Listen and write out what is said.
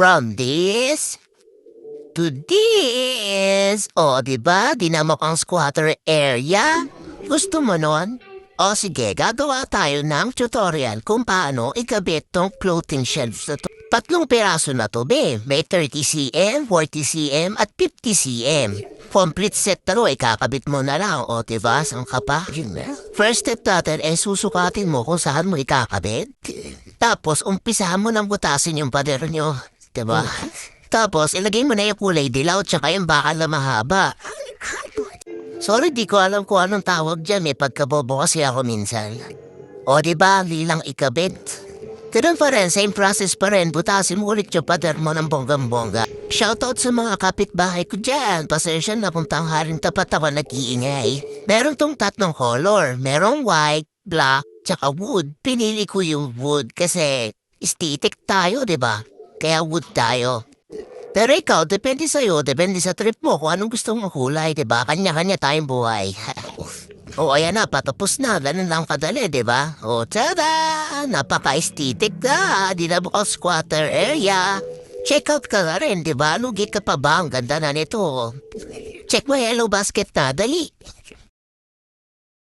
from this to this. O, di ba? Di na mukhang squatter area. Gusto mo nun? O sige, gagawa tayo ng tutorial kung paano ikabit tong floating shelves na to. Tatlong piraso na to, be. May 30cm, 40cm, at 50cm. Complete set na to, ikakabit mo na lang. O, diba? Saan ka pa? First step natin ay susukatin mo kung saan mo ikakabit. Tapos, umpisahan mo ng butasin yung pader nyo. Diba? Tapos, ilagay mo na yung kulay dilaw tsaka yung bakal na mahaba. Sorry, di ko alam kung anong tawag dyan. May pagkabobo kasi ako minsan. O, di ba? Lilang ikabit. Ganun pa rin, same process pa rin. Butasin mo ulit yung pader mo ng bonggang-bongga. Shoutout sa mga kapitbahay ko dyan. Pasensya na kung tanghaling tapat ako nag-iingay. Meron tong tatlong color. Merong white, black, tsaka wood. Pinili ko yung wood kasi aesthetic tayo, di ba? Kaya wood tayo. Pero ikaw, depende sa'yo, depende sa trip mo kung anong gusto mong kulay, ba? Kanya-kanya tayong buhay. o ayan na, patapos na. Ganun lang kadali, ba? O tada! Napaka-aesthetic na. Di na mukhang squatter area. Check out ka na rin, di ba? Lugi ka pa ba? Ang ganda na nito. Check mo Hello Basket na, dali.